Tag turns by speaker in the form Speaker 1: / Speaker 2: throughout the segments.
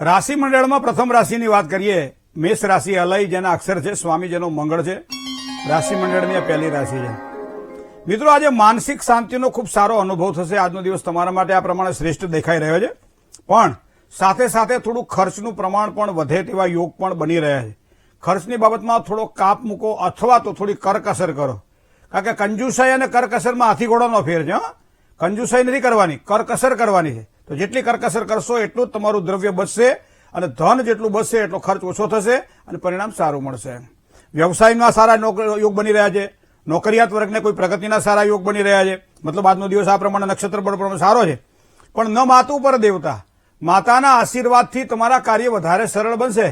Speaker 1: રાશિ મંડળમાં પ્રથમ રાશિની વાત કરીએ, મેષ રાશિ અલય, જેના અક્ષર છે સ્વામીજીનો મંગળ છે. રાશિ મંડળની આ પહેલી રાશિ છે. મિત્રો, આજે માનસિક શાંતિનો ખૂબ સારો અનુભવ થશે. આજનો દિવસ તમારા માટે આ પ્રમાણે શ્રેષ્ઠ દેખાઈ રહ્યો છે. પણ સાથે સાથે થોડું ખર્ચનું પ્રમાણ પણ વધે તેવા યોગ પણ બની રહ્યા છે. ખર્ચની બાબતમાં થોડો કાપ મૂકો અથવા તો થોડી કરકસર કરો. કારણ કે કંજુસાઈ અને કરકસરમાં હાથી ઘોડાનો ફેર છે, હં? કંજુસાઈ નથી કરવાની, કરકસર કરવાની છે. તો જેટલી કરકસર કરશો એટલું જ તમારું દ્રવ્ય બચશે અને ધન જેટલું બચશે એટલો ખર્ચ ઓછો થશે અને પરિણામ સારું મળશે. વ્યવસાયમાં સારા યોગ બની રહ્યા છે. નોકરિયાત વર્ગને કોઈ પ્રગતિના સારા યોગ બની રહ્યા છે. મતલબ આજનો દિવસ આ પ્રમાણે નક્ષત્ર બળ પ્રમાણે સારો છે. પણ ન માતું પર દેવતા. માતાના આશીર્વાદથી તમારા કાર્ય વધારે સરળ બનશે.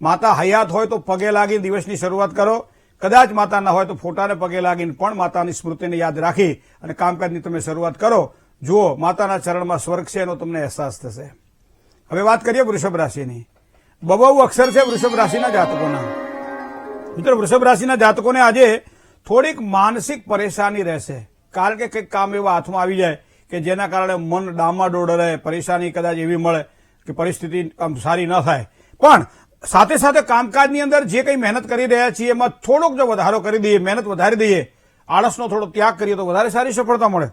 Speaker 1: માતા હયાત હોય તો પગે લાગી દિવસની શરૂઆત કરો. કદાચ માતા ન હોય તો ફોટાને પગે લાગીને પણ માતાની સ્મૃતિને યાદ રાખી અને કામકાજની તમે શરૂઆત કરો. જુઓ, માતાના ચરણમાં સ્વર્ગ છે એનો તમને અહેસાસ થશે. હવે વાત કરીએ વૃષભ રાશિની. બબુ અક્ષર છે વૃષભ રાશિના જાતકોના. મિત્રો, વૃષભ રાશિના જાતકોને આજે થોડીક માનસિક પરેશાની રહેશે. કારણ કે કંઈક કામ એવા હાથમાં આવી જાય કે જેના કારણે મન ડામાડોળ રહે, પરેશાની કદાચ એવી મળે કે પરિસ્થિતિ આમ સારી ન થાય. પણ સાથે સાથે કામકાજની અંદર જે કંઈ મહેનત કરી રહ્યા છીએ, એમાં થોડોક જો વધારો કરી દઈએ, મહેનત વધારી દઈએ, આળસનો થોડો ત્યાગ કરીએ તો વધારે સારી સફળતા મળે.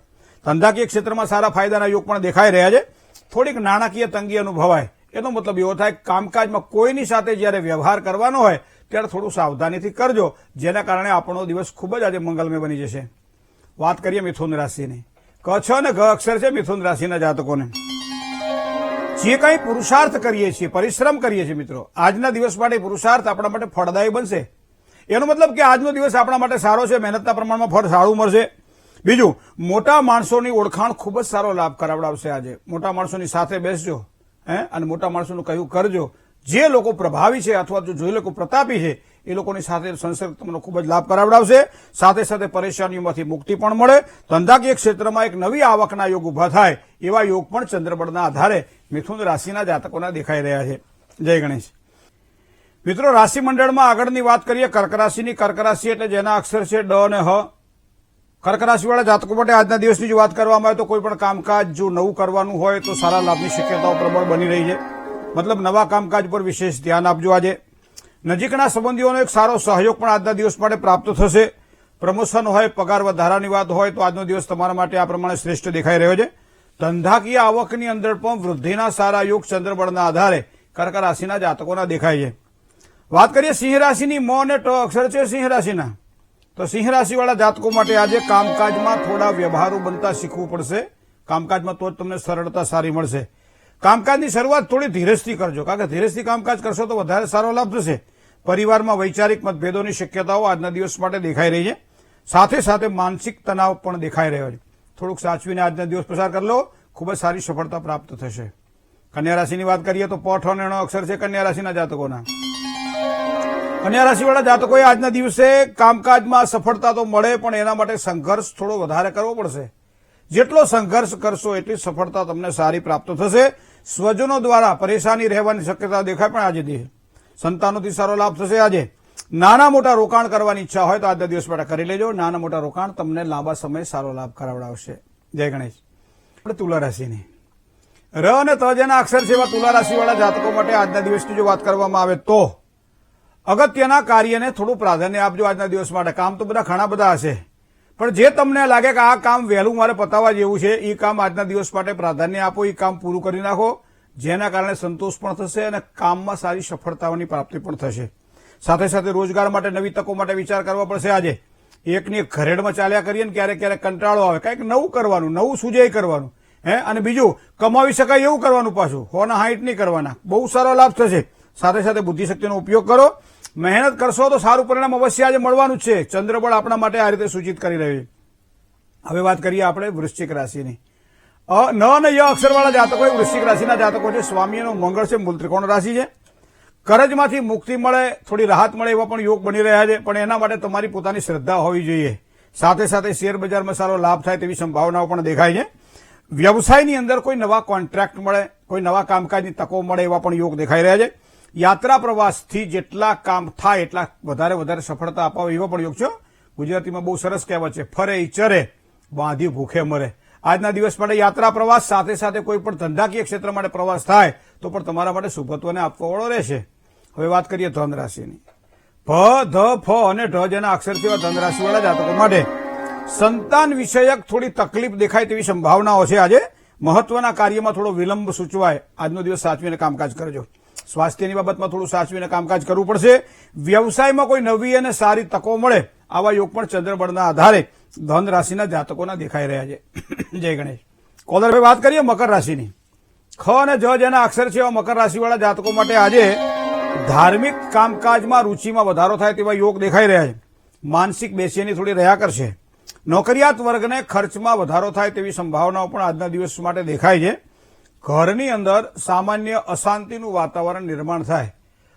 Speaker 1: ધંધાકીય ક્ષેત્રમાં સારા ફાયદાના યોગ પણ દેખાઈ રહ્યા છે. થોડીક નાણાકીય તંગી અનુભવાય. એનો મતલબ એવો થાય, કામકાજમાં કોઈની સાથે જ્યારે વ્યવહાર કરવાનો હોય, ત્યારે થોડું સાવધાનીથી કરજો, જેના કારણે આપણો દિવસ ખૂબ જ આજે મંગલમય બની જશે. વાત કરીએ મિથુન રાશિની. ક, છ અને ઘ અક્ષર છે મિથુન રાશિના જાતકોને. જે કંઈ પુરુષાર્થ કરીએ છીએ, પરિશ્રમ કરીએ છીએ મિત્રો, આજના દિવસ માટે પુરુષાર્થ આપણા માટે ફળદાયી બનશે. એનો મતલબ કે આજનો દિવસ આપણા માટે સારો છે, મહેનતના પ્રમાણમાં ફળ સારું મળશે. બીજું, મોટા માણસોની ઓળખાણ ખૂબ જ સારો લાભ કરાવડાવશે આજે. મોટા માણસોની સાથે બેસજો, હે? અને મોટા માણસોનું કહ્યું કરજો. જે લોકો પ્રભાવી છે અથવા જે લોકો પ્રતાપી છે, એ લોકોની સાથે સંસર્ગ તમને ખૂબ જ લાભ કરાવડાવશે. સાથે સાથે પરેશાનીઓમાંથી મુક્તિ પણ મળે. ધંધાકીય ક્ષેત્રમાં એક નવી આવકના યોગ ઊભા થાય, એવા યોગ પણ ચંદ્રબળના આધારે મિથુન રાશિના જાતકોના દેખાઈ રહ્યા છે. જય ગણેશ. મિત્રો રાશિ મંડળમાં આગળની વાત કરીએ, કર્ક રાશિની. કર્ક રાશિ એટલે જેના અક્ષર છે ડ અને હ. કર્ક રાશિવાળા જાતકો માટે આજના દિવસની જો વાત કરવામાં આવે તો કોઈ પણ કામકાજ જો નવું કરવાનું હોય તો સારા લાભની શક્યતાઓ પ્રબળ બની રહી છે. મતલબ નવા કામકાજ પર વિશેષ ધ્યાન આપજો આજે. નજીકના સંબંધીઓનો એક સારો સહયોગ પણ આજના દિવસ માટે પ્રાપ્ત થશે. પ્રમોશન હોય, પગાર વધારાની વાત હોય તો આજનો દિવસ તમારા માટે આ પ્રમાણે શ્રેષ્ઠ દેખાઈ રહ્યો છે. ધંધાકીય આવકની અંદર પણ વૃદ્ધિના સારા યોગ ચંદ્રબળના આધારે કર્ક રાશિના જાતકોના દેખાય છે. વાત કરીએ સિંહ રાશિની મ અને ટ અક્ષર છે સિંહ રાશિના તો સિંહ રાશિવાળા જાતકો માટે આજે કામકાજમાં થોડા વ્યવહારો બનતા શીખવું પડશે. કામકાજમાં તો જ તમને સરળતા સારી મળશે. કામકાજની શરૂઆત થોડી ધીરજથી કરજો, કારણ કે ધીરજથી કામકાજ કરશો તો વધારે સારો લાભ થશે. પરિવારમાં વૈચારિક મતભેદોની શક્યતાઓ આજના દિવસ માટે દેખાઈ રહી છે. સાથે સાથે માનસિક તણાવ પણ દેખાઈ રહ્યો છે. થોડુંક સાચવીને આજના દિવસ પસાર કરી લો. ખૂબ જ સારી સફળતા પ્રાપ્ત થશે. કન્યા રાશિની વાત કરીએ તો પોઠ અને અક્ષર છે કન્યા રાશિના જાતકોના. કન્યા રાશિવાળા જાતકોએ આજના દિવસે કામકાજમાં સફળતા તો મળે, પણ એના માટે સંઘર્ષ થોડો વધારે કરવો પડશે. જેટલો સંઘર્ષ કરશો, એટલી સફળતા તમને સારી પ્રાપ્ત થશે. સ્વજનો દ્વારા પરેશાની રહેવાની શક્યતા દેખાય પણ આજે દે સંતાનોથી સારો લાભ થશે આજે. નાના મોટા રોકાણ કરવાની ઈચ્છા હોય તો આજના દિવસ માટે કરી લેજો. નાના મોટા રોકાણ તમને લાંબા સમય સારો લાભ કરાવડાવશે. જય ગણેશ. તુલા રાશિની. ર અને ત અક્ષર છે તુલા રાશિવાળા જાતકો માટે આજના દિવસની જો વાત કરવામાં આવે તો અગત્યના કાર્યને થોડું પ્રાધાન્ય આપજો આજના દિવસ માટે. કામ તો બધા ઘણા બધા હશે. પણ જે તમને લાગે કે આ કામ વહેલું મારે પતાવવા જેવું છે એ કામ આજના દિવસ માટે પ્રાધાન્ય આપો એ કામ પૂરું કરી નાખો. જેના કારણે સંતોષ પણ થશે અને કામમાં સારી સફળતાઓની પ્રાપ્તિ પણ થશે. સાથે સાથે રોજગાર માટે નવી તકો માટે વિચાર કરવો પડશે આજે. એકની એક ઘરેડમાં ચાલ્યા કરીએ ને ક્યારેક ક્યારેક કંટાળો આવે. કંઈક નવું કરવાનું, નવું સુજય કરવાનું. હે? અને બીજું, કમાવી શકાય એવું કરવાનું પાછું. હોના હાઈટ નહીં કરવાના. બહુ સારો લાભ થશે. સાથે સાથે બુદ્ધિશક્તિનો ઉપયોગ કરો. મહેનત કરશો તો સારું પરિણામ અવશ્ય આજે મળવાનું છે. ચંદ્રબળ આપણા માટે આ રીતે સૂચિત કરી રહ્યું હવે વાત કરીએ આપણે વૃશ્ચિક રાશિની. ન અને ય અક્ષરવાળા જાતકો એ વૃશ્ચિક રાશિના જાતકો છે. સ્વામીનો મંગળ છે મૂળ ત્રિકોણ રાશિ છે. કરજમાંથી મુક્તિ મળે, થોડી રાહત મળે એવા પણ યોગ બની રહ્યા છે. પણ એના માટે તમારી પોતાની શ્રદ્ધા હોવી જોઈએ. સાથે સાથે શેર બજારમાં સારો લાભ થાય તેવી સંભાવનાઓ પણ દેખાય છે. વ્યવસાયની અંદર કોઈ નવા કોન્ટ્રાક્ટ મળે, કોઈ નવા કામકાજની તકો મળે એવા પણ યોગ દેખાઈ રહ્યા છે. યાત્રા પ્રવાસથી જેટલા કામ થાય એટલા વધારે વધારે સફળતા અપાવે એવો પણ યોગ છે. ગુજરાતીમાં બહુ સરસ કહેવત છે, ફરે ઈ ચરે બાંધી ભૂખે મરે. આજના દિવસ માટે યાત્રા પ્રવાસ સાથે સાથે કોઈ પણ ધંધાકીય ક્ષેત્ર માટે પ્રવાસ થાય તો પણ તમારા માટે શુભત્વને આપવાવાળો રહેશે. હવે વાત કરીએ ધન રાશિની. ભ, ધ, ફ અને ઢ જેના અક્ષર જેવા ધન રાશિવાળા જાતકો માટે? સંતાન વિષયક થોડી તકલીફ દેખાય તેવી સંભાવનાઓ છે આજે. મહત્વના કાર્યમાં થોડો વિલંબ સૂચવાય. આજનો દિવસ સાચવીને કામકાજ કરજો. સ્વાસ્થ્યની બાબતમાં થોડું સાચવીને કામકાજ કરવું પડશે. વ્યવસાયમાં કોઈ નવી અને સારી તકો મળે, આવા યોગ પણ ચંદ્રબળના આધારે ધન રાશિના જાતકોના દેખાઈ રહ્યા છે. જય ગણેશ. કોલરભાઈ, વાત કરીએ મકર રાશિની. ખ અને જ જેના અક્ષર છે એવા મકર રાશિવાળા જાતકો માટે આજે ધાર્મિક કામકાજમાં રૂચિમાં વધારો થાય તેવા યોગ દેખાઈ રહ્યા છે. માનસિક બેચેની થોડી રહ્યા કરશે. નોકરિયાત વર્ગને ખર્ચમાં વધારો થાય તેવી સંભાવનાઓ પણ આજના દિવસ માટે દેખાય છે. ઘરની અંદર સામાન્ય અશાંતિનું વાતાવરણ નિર્માણ થાય.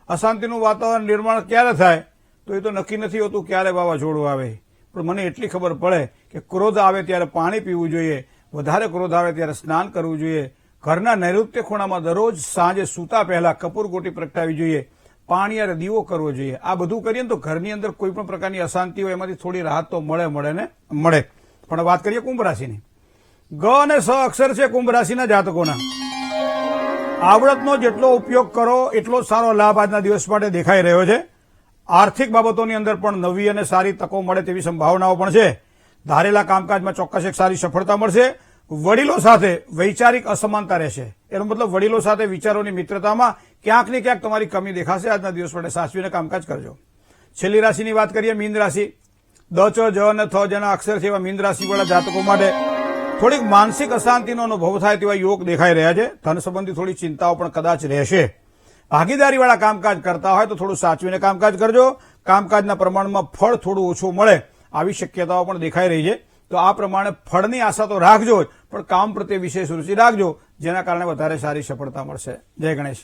Speaker 1: અશાંતિનું વાતાવરણ નિર્માણ ક્યારે થાય? તો એ તો નક્કી નથી હોતું ક્યારે વાવાઝોડું આવે. પણ મને એટલી ખબર પડે કે ક્રોધ આવે ત્યારે પાણી પીવું જોઈએ, વધારે ક્રોધ આવે ત્યારે સ્નાન કરવું જોઈએ. ઘરના નૈઋત્ય ખૂણામાં દરરોજ સાંજે સૂતા પહેલા કપૂર ગોટી પ્રગટાવી જોઈએ. પાણી અને દીવો કરવો જોઈએ. આ બધું કરીએ ને તો ઘરની અંદર કોઈ પણ પ્રકારની અશાંતિ હોય, એમાંથી થોડી રાહત તો મળે મળે ને, મળે. પણ વાત કરીએ કુંભ રાશિની. ગ અને સ અક્ષર છે કુંભ રાશિના જાતકોના. આવડતનો જેટલો ઉપયોગ કરો, એટલો સારો લાભ આજના દિવસ માટે દેખાઈ રહ્યો છે. આર્થિક બાબતોની અંદર પણ નવી અને સારી તકો મળે તેવી સંભાવનાઓ પણ છે. ધારેલા કામકાજમાં ચોક્કસ એક સારી સફળતા મળશે. વડીલો સાથે વૈચારિક અસમાનતા રહેશે. એનો મતલબ વડીલો સાથે વિચારોની મિત્રતામાં ક્યાંક ને ક્યાંક તમારી કમી દેખાશે આજના દિવસ માટે. સાચવીને કામકાજ કરજો. છેલ્લી રાશિની વાત કરીએ, મીન રાશિ. દ, ચ, જ અને થ જેના અક્ષર છે એવા મીન રાશિવાળા જાતકો માટે થોડીક માનસિક અશાંતિનો અનુભવ થાય તેવા યોગ દેખાઈ રહ્યા છે. ધન સંબંધી થોડી ચિંતાઓ પણ કદાચ રહેશે. ભાગીદારીવાળા કામકાજ કરતા હોય તો થોડું સાચવીને કામકાજ કરજો. કામકાજના પ્રમાણમાં ફળ થોડું ઓછું મળે આવી શક્યતાઓ પણ દેખાઈ રહી છે. તો આ પ્રમાણે ફળની આશા તો રાખજો જ, પણ કામ પ્રત્યે વિશેષ રુચિ રાખજો, જેના કારણે વધારે સારી સફળતા મળશે. જય ગણેશ.